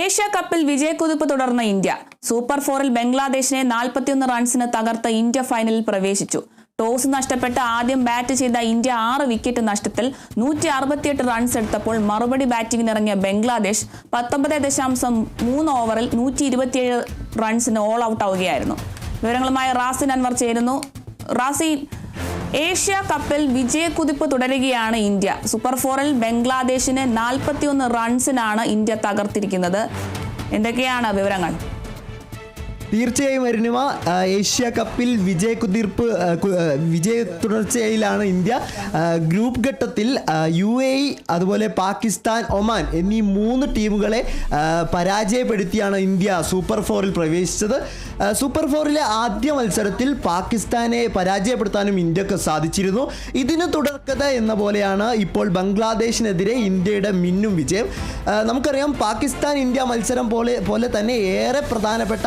Asia കപ്പിൽ വിജയക്കുതിപ്പ് തുടർന്ന India. Super ഫോറിൽ ബംഗ്ലാദേശിനെ നാൽപ്പത്തിയൊന്ന് റൺസിന് തകർത്ത ഇന്ത്യ ഫൈനലിൽ പ്രവേശിച്ചു. ടോസ് നഷ്ടപ്പെട്ട് ആദ്യം ബാറ്റ് ചെയ്ത ഇന്ത്യ ആറ് വിക്കറ്റ് നഷ്ടത്തിൽ നൂറ്റി അറുപത്തിയെട്ട് റൺസ് എടുത്തപ്പോൾ മറുപടി ബാറ്റിംഗിനിറങ്ങിയ ബംഗ്ലാദേശ് പത്തൊമ്പത് ദശാംശം മൂന്ന് ഓവറിൽ നൂറ്റി ഇരുപത്തിയേഴ് റൺസിന് ഓൾ ഔട്ട് ആവുകയായിരുന്നു. വിവരങ്ങളുമായി റാസിൻ അൻവർ ചേരുന്നു. റാസിൻ ഏഷ്യ കപ്പിൽ വിജയക്കുതിപ്പ് തുടരുകയാണ് ഇന്ത്യ. സൂപ്പർ ഫോറിൽ ബംഗ്ലാദേശിനെ നാൽപ്പത്തിയൊന്ന് റൺസിനാണ് ഇന്ത്യ തകർത്തിരിക്കുന്നത്. എന്തൊക്കെയാണ് വിവരങ്ങൾ? തീർച്ചയായും അരുണിമ ഏഷ്യ കപ്പിൽ വിജയ കുതിർപ്പ് വിജയ തുടർച്ചയിലാണ് ഇന്ത്യ. ഗ്രൂപ്പ് ഘട്ടത്തിൽ യു എ അതുപോലെ പാകിസ്ഥാൻ ഒമാൻ എന്നീ മൂന്ന് ടീമുകളെ പരാജയപ്പെടുത്തിയാണ് ഇന്ത്യ സൂപ്പർ ഫോറിൽ പ്രവേശിച്ചത്. സൂപ്പർ ഫോറിലെ ആദ്യ മത്സരത്തിൽ പാകിസ്ഥാനെ പരാജയപ്പെടുത്താനും ഇന്ത്യയ്ക്ക് സാധിച്ചിരുന്നു. ഇതിന് തുടർക്കഥ എന്ന പോലെയാണ് ഇപ്പോൾ ബംഗ്ലാദേശിനെതിരെ ഇന്ത്യയുടെ മിന്നും വിജയം. നമുക്കറിയാം പാകിസ്ഥാൻ ഇന്ത്യ മത്സരം പോലെ പോലെ തന്നെ ഏറെ പ്രധാനപ്പെട്ട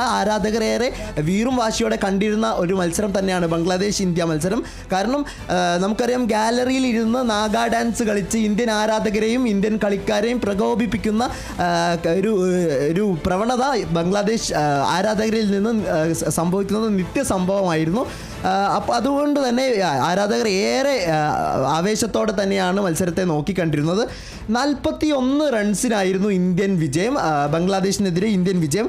ആരാധകരേറെ വീറും വാശിയോടെ കണ്ടിരുന്ന ഒരു മത്സരം തന്നെയാണ് ബംഗ്ലാദേശ് ഇന്ത്യ മത്സരം. കാരണം നമുക്കറിയാം ഗാലറിയിൽ ഇരുന്ന് നാഗ ഡാൻസ് കളിച്ച് ഇന്ത്യൻ ആരാധകരെയും ഇന്ത്യൻ കളിക്കാരെയും പ്രകോപിപ്പിക്കുന്ന ഒരു ഒരു പ്രവണത ബംഗ്ലാദേശ് ആരാധകരിൽ നിന്ന് സംഭവിക്കുന്നത് നിത്യ സംഭവമായിരുന്നു. അപ്പോൾ അതുകൊണ്ട് തന്നെ ആരാധകർ ഏറെ ആവേശത്തോടെ തന്നെയാണ് മത്സരത്തെ നോക്കിക്കണ്ടിരുന്നത്. നാൽപ്പത്തി ഒന്ന് റൺസിനായിരുന്നു ഇന്ത്യൻ വിജയം. ബംഗ്ലാദേശിനെതിരെ ഇന്ത്യൻ വിജയം.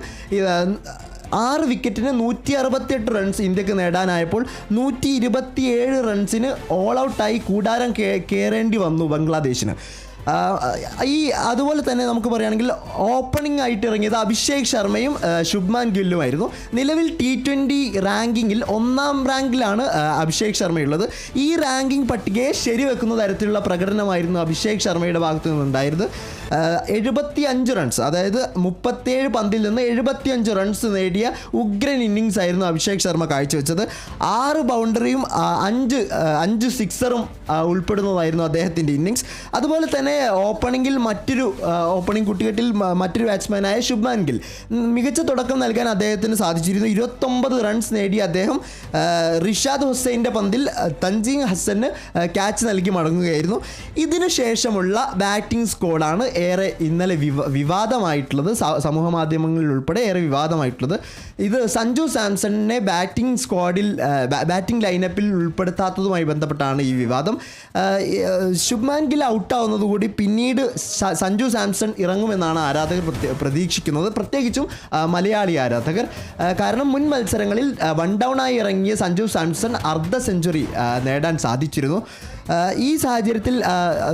ആറ് വിക്കറ്റിന് നൂറ്റി അറുപത്തിയെട്ട് റൺസ് ഇന്ത്യയ്ക്ക് നേടാനായപ്പോൾ നൂറ്റി ഇരുപത്തിയേഴ് റൺസിന് ഓൾ ഔട്ടായി കൂടാരം കയറേണ്ടി വന്നു ബംഗ്ലാദേശിന്. ഈ അതുപോലെ തന്നെ നമുക്ക് പറയുകയാണെങ്കിൽ ഓപ്പണിംഗ് ആയിട്ട് ഇറങ്ങിയത് അഭിഷേക് ശർമ്മയും ശുഭ്മാൻ ഗില്ലുമായിരുന്നു. നിലവിൽ ടി ട്വന്റി റാങ്കിങ്ങിൽ ഒന്നാം റാങ്കിലാണ് അഭിഷേക് ശർമ്മയുള്ളത്. ഈ റാങ്കിംഗ് പട്ടികയെ ശരിവെക്കുന്ന തരത്തിലുള്ള പ്രകടനമായിരുന്നു അഭിഷേക് ശർമ്മയുടെ ഭാഗത്തു നിന്നുണ്ടായിരുന്നത് എഴുപത്തി അഞ്ച് റൺസ് അതായത് മുപ്പത്തേഴ് പന്തിൽ നിന്ന് എഴുപത്തി അഞ്ച് റൺസ് നേടിയ ഉഗ്രൻ ഇന്നിങ്സ് ആയിരുന്നു അഭിഷേക് ശർമ്മ കാഴ്ചവെച്ചത്. ആറ് ബൗണ്ടറിയും അഞ്ച് അഞ്ച് സിക്സറും ഉൾപ്പെടുന്നതായിരുന്നു അദ്ദേഹത്തിന്റെ ഇന്നിങ്സ് അതുപോലെ തന്നെ ഓപ്പണിങ്ങിൽ മറ്റൊരു ഓപ്പണിംഗ് കുട്ടികെട്ടിൽ മറ്റൊരു ബാറ്റ്സ്മാനായ ശുഭ്മാൻ ഗിൽ. മികച്ച തുടക്കം നൽകാൻ അദ്ദേഹത്തിന് സാധിച്ചിരുന്നു. ഇരുപത്തൊമ്പത് റൺസ് നേടി അദ്ദേഹം റിഷാദ് ഹുസൈന്റെ പന്തിൽ ആ, തൻസീങ് ഹസന് ക്യാച്ച് നൽകി മടങ്ങുകയായിരുന്നു. ഇതിനു ശേഷമുള്ള ബാറ്റിംഗ് സ്കോഡാണ് ഏറെ ഇന്നലെ വിവ വിവാദമായിട്ടുള്ളത്. സമൂഹ മാധ്യമങ്ങളിൽ ഉൾപ്പെടെ ഏറെ വിവാദമായിട്ടുള്ളത്. ഇത് സഞ്ജു സാംസണിനെ ബാറ്റിംഗ് സ്ക്വാഡിൽ ബാറ്റിംഗ് ലൈനപ്പിൽ ഉൾപ്പെടുത്താത്തതുമായി ബന്ധപ്പെട്ടാണ് ഈ വിവാദം. ശുഭ്മാൻ ഗിൽ ഔട്ടാവുന്നത് കൂടി പിന്നീട് സഞ്ജു സാംസൺ ഇറങ്ങുമെന്നാണ് ആരാധകർ പ്രതീക്ഷിക്കുന്നത്. പ്രത്യേകിച്ചും മലയാളി ആരാധകർ. കാരണം മുൻ മത്സരങ്ങളിൽ വൺ ഡൗൺ ആയി ഇറങ്ങിയ സഞ്ജു സാംസൺ അർദ്ധ സെഞ്ചുറി നേടാൻ സാധിച്ചിരുന്നു. ഈ സാഹചര്യത്തിൽ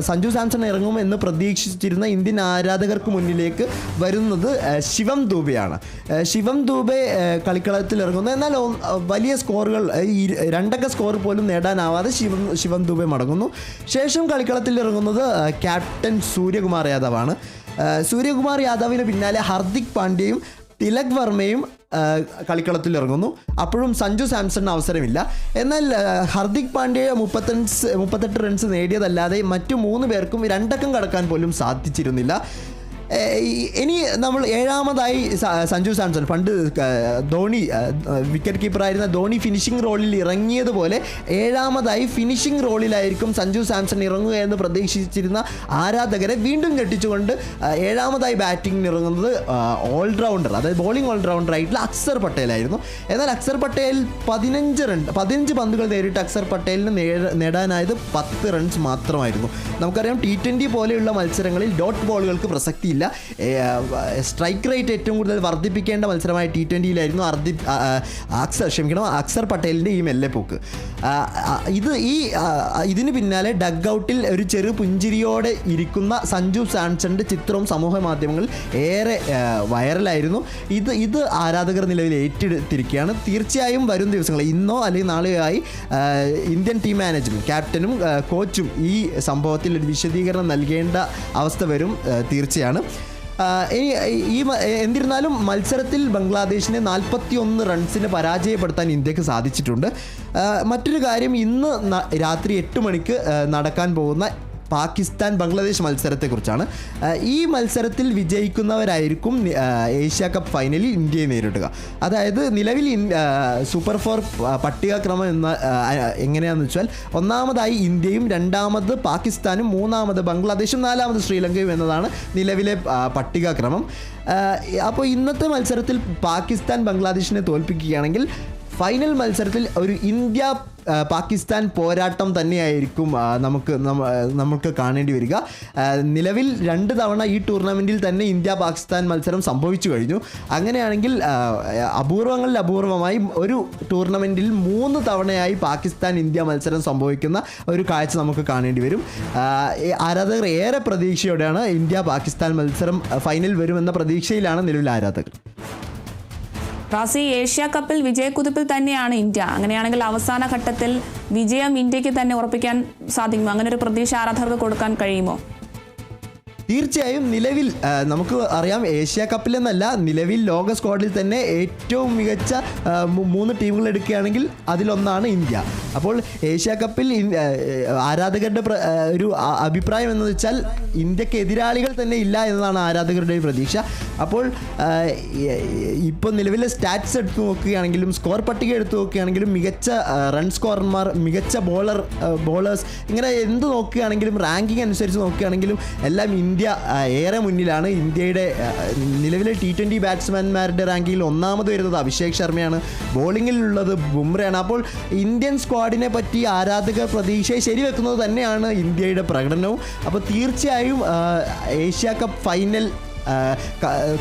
സഞ്ജു സാംസൺ ഇറങ്ങുമെന്ന് പ്രതീക്ഷിച്ചിരുന്ന ഇന്ത്യൻ ആരാധകർക്ക് മുന്നിലേക്ക് വരുന്നത് ശിവം ദൂബെയാണ്. ശിവം ദൂബെ കളിക്കളത്തിൽ ഇറങ്ങുന്നു. എന്നാൽ വലിയ സ്കോറുകൾ ഈ രണ്ടക്ക സ്കോർ പോലും നേടാനാവാതെ ശിവം ശിവം ദൂബെ മടങ്ങുന്നു. ശേഷം കളിക്കളത്തിൽ ഇറങ്ങുന്നത് ക്യാപ്റ്റൻ സൂര്യകുമാർ യാദവാണ്. സൂര്യകുമാർ യാദവിന് പിന്നാലെ ഹർദിക് പാണ്ഡ്യയും തിലക് വർമ്മയും കളിക്കളത്തിൽ ഇറങ്ങുന്നു. അപ്പോഴും സഞ്ജു സാംസണിന് അവസരമില്ല. എന്നാൽ ഹാർദിക് പാണ്ഡ്യ മുപ്പത്തഞ്ച് മുപ്പത്തെട്ട് റൺസ് നേടിയതല്ലാതെ മറ്റു മൂന്ന് പേർക്കും രണ്ടക്കം കടക്കാൻ പോലും സാധിച്ചിരുന്നില്ല. ഇനി നമ്മൾ ഏഴാമതായി സഞ്ജു സാംസൺ പണ്ട് ധോണി വിക്കറ്റ് കീപ്പറായിരുന്ന ധോണി ഫിനിഷിംഗ് റോളിൽ ഇറങ്ങിയതുപോലെ ഏഴാമതായി ഫിനിഷിംഗ് റോളിലായിരിക്കും സഞ്ജു സാംസൺ ഇറങ്ങുക എന്ന് പ്രതീക്ഷിച്ചിരുന്ന ആരാധകരെ വീണ്ടും കെട്ടിച്ചുകൊണ്ട് ഏഴാമതായി ബാറ്റിംഗിന് ഇറങ്ങുന്നത് ഓൾറൗണ്ടർ അതായത് ബോളിംഗ് ഓൾറൗണ്ടർ ആയിട്ടുള്ള അക്സർ പട്ടേലായിരുന്നു. എന്നാൽ അക്സർ പട്ടേൽ പതിനഞ്ച് റൺ പതിനഞ്ച് പന്തുകൾ നേരിട്ട് അക്സർ പട്ടേലിന് നേട- നേടാനായത് പത്ത് റൺസ് മാത്രമായിരുന്നു. നമുക്കറിയാം ടി ട്വന്റി പോലെയുള്ള മത്സരങ്ങളിൽ ഡോട്ട് ബോളുകൾക്ക് പ്രസക്തിയില്ല. സ്ട്രൈക്ക് റേറ്റ് ഏറ്റവും കൂടുതൽ വർദ്ധിപ്പിക്കേണ്ട മത്സരമായ ടി ട്വന്റിയിലായിരുന്നു അർദി അക്സർ. ക്ഷമിക്കണം അക്സർ പട്ടേലിന്റെ ഈ മെല്ലെപ്പോക്ക് ആ, ആ, ഇത് ഈ ഇതിന് പിന്നാലെ ഡഗ് ഔട്ടിൽ ഒരു ചെറു പുഞ്ചിരിയോടെ ഇരിക്കുന്ന സഞ്ജു സാംസണിന്റെ ചിത്രവും സമൂഹ മാധ്യമങ്ങളിൽ ഏറെ വൈറലായിരുന്നു. ഇത് ഇത് ആരാധകർ നിലവിൽ ഏറ്റെടുത്തിരിക്കുകയാണ്. തീർച്ചയായും വരും ദിവസങ്ങൾ ഇന്നോ അല്ലെങ്കിൽ നാളെയോ ആയി ഇന്ത്യൻ ടീം മാനേജ്മെന്റ് ക്യാപ്റ്റനും കോച്ചും ഈ സംഭവത്തിൽ ഒരു വിശദീകരണം നൽകേണ്ട അവസ്ഥ വരും തീർച്ചയാണ്. ഈ എന്നിരുന്നാലും മത്സരത്തിൽ ബംഗ്ലാദേശിനെ നാൽപ്പത്തി ഒന്ന് റൺസിന് പരാജയപ്പെടുത്താൻ ഇന്ത്യയ്ക്ക് സാധിച്ചിട്ടുണ്ട്. മറ്റൊരു കാര്യം ഇന്ന് രാത്രി എട്ട് മണിക്ക് നടക്കാൻ പോകുന്ന പാകിസ്ഥാൻ ബംഗ്ലാദേശ് മത്സരത്തെക്കുറിച്ചാണ്. ഈ മത്സരത്തിൽ വിജയിക്കുന്നവരായിരിക്കും ഏഷ്യ കപ്പ് ഫൈനലിൽ ഇന്ത്യയെ നേരിടുക. അതായത് നിലവിൽ സൂപ്പർ ഫോർ പട്ടികക്രമം എന്ന എങ്ങനെയാണെന്ന് വെച്ചാൽ ഒന്നാമതായി ഇന്ത്യയും രണ്ടാമത് പാകിസ്ഥാനും മൂന്നാമത് ബംഗ്ലാദേശും നാലാമത് ശ്രീലങ്കയും എന്നതാണ് നിലവിലെ പട്ടികക്രമം. അപ്പോൾ ഇന്നത്തെ മത്സരത്തിൽ പാകിസ്ഥാൻ ബംഗ്ലാദേശിനെ തോൽപ്പിക്കുകയാണെങ്കിൽ ഫൈനൽ മത്സരത്തിൽ ഒരു ഇന്ത്യ പാകിസ്ഥാൻ പോരാട്ടം തന്നെയായിരിക്കും നമുക്ക് നമുക്ക് കാണേണ്ടി വരിക. നിലവിൽ രണ്ട് തവണ ഈ ടൂർണമെന്റിൽ തന്നെ ഇന്ത്യ പാകിസ്ഥാൻ മത്സരം സംഭവിച്ചു കഴിഞ്ഞു. അങ്ങനെയാണെങ്കിൽ അപൂർവങ്ങളിൽ അപൂർവമായി ഒരു ടൂർണമെന്റിൽ മൂന്ന് തവണയായി പാകിസ്ഥാൻ ഇന്ത്യ മത്സരം സംഭവിക്കുന്ന ഒരു കാഴ്ച നമുക്ക് കാണേണ്ടി വരും. ആരാധകർ ഏറെ പ്രതീക്ഷയോടെയാണ് ഇന്ത്യ പാകിസ്ഥാൻ മത്സരം ഫൈനൽ വരുമെന്ന പ്രതീക്ഷയിലാണ് നിലവിൽ ആരാധകർ. റാസി ഏഷ്യ കപ്പിൽ വിജയക്കുതിപ്പിൽ തന്നെയാണ് ഇന്ത്യ. അങ്ങനെയാണെങ്കിൽ അവസാന ഘട്ടത്തിൽ വിജയം ഇന്ത്യയ്ക്ക് തന്നെ ഉറപ്പിക്കാൻ സാധിക്കുമോ? അങ്ങനെ ഒരു പ്രതീക്ഷ ആരാധകർക്ക് കൊടുക്കാൻ കഴിയുമോ? തീർച്ചയായും നിലവിൽ നമുക്ക് അറിയാം ഏഷ്യ കപ്പിലെന്നല്ല നിലവിൽ ലോക സ്ക്വാഡിൽ തന്നെ ഏറ്റവും മികച്ച മൂന്ന് ടീമുകൾ എടുക്കുകയാണെങ്കിൽ അതിലൊന്നാണ് ഇന്ത്യ. അപ്പോൾ ഏഷ്യ കപ്പിൽ ആരാധകരുടെ ഒരു അഭിപ്രായം എന്ന് വെച്ചാൽ ഇന്ത്യയ്ക്ക് എതിരാളികൾ തന്നെ ഇല്ല എന്നതാണ് ആരാധകരുടെ പ്രതീക്ഷ. അപ്പോൾ ഇപ്പോൾ നിലവിലെ സ്റ്റാറ്റ്സ് എടുത്ത് നോക്കുകയാണെങ്കിലും സ്കോർ പട്ടിക എടുത്ത് നോക്കുകയാണെങ്കിലും മികച്ച റൺ സ്കോറർമാർ മികച്ച ബോളർ ബോളേഴ്സ് ഇങ്ങനെ എന്ത് നോക്കുകയാണെങ്കിലും റാങ്കിങ് അനുസരിച്ച് നോക്കുകയാണെങ്കിലും എല്ലാം ഇന്ത്യ ഏറെ മുന്നിലാണ്. ഇന്ത്യയുടെ നിലവിലെ ടി ട്വന്റി ബാറ്റ്സ്മാൻമാരുടെ റാങ്കിങ്ങിൽ ഒന്നാമത് വരുന്നത് അഭിഷേക് ശർമ്മയാണ്. ബോളിങ്ങിലുള്ളത് ബുംറയാണ്. അപ്പോൾ ഇന്ത്യൻ സ്ക്വാഡിനെ പറ്റി ആരാധകർ പ്രതീക്ഷയെ ശരിവെക്കുന്നത് തന്നെയാണ് ഇന്ത്യയുടെ പ്രകടനവും. അപ്പോൾ തീർച്ചയായും ഏഷ്യ കപ്പ് ഫൈനൽ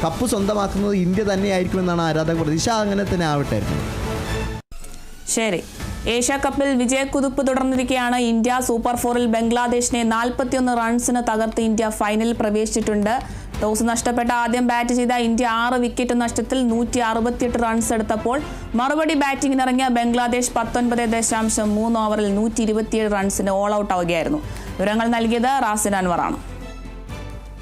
കപ്പ് സ്വന്തമാക്കുന്നത് ഇന്ത്യ തന്നെയായിരിക്കുമെന്നാണ് ആരാധക പ്രതീക്ഷ അങ്ങനെ തന്നെ ആവട്ടെ. ശരി. ഏഷ്യ കപ്പിൽ വിജയക്കുതിപ്പ് തുടർന്നിരിക്കെയാണ് ഇന്ത്യ സൂപ്പർ ഫോറിൽ ബംഗ്ലാദേശിനെ നാൽപ്പത്തിയൊന്ന് റൺസിന് തകർത്ത് ഇന്ത്യ ഫൈനലിൽ പ്രവേശിച്ചിട്ടുണ്ട്. ടോസ് നഷ്ടപ്പെട്ട ആദ്യം ബാറ്റ് ചെയ്ത ഇന്ത്യ ആറ് വിക്കറ്റ് നഷ്ടത്തിൽ നൂറ്റി അറുപത്തിയെട്ട് റൺസ് എടുത്തപ്പോൾ മറുപടി ബാറ്റിംഗിനിറങ്ങിയ ബംഗ്ലാദേശ് പത്തൊൻപത് ദശാംശം മൂന്ന് ഓവറിൽ നൂറ്റി ഇരുപത്തിയേഴ് റൺസിന് ഓൾ ഔട്ട് ആവുകയായിരുന്നു. വിവരങ്ങൾ നൽകിയത് റാസിൻ അൻവറാണ്.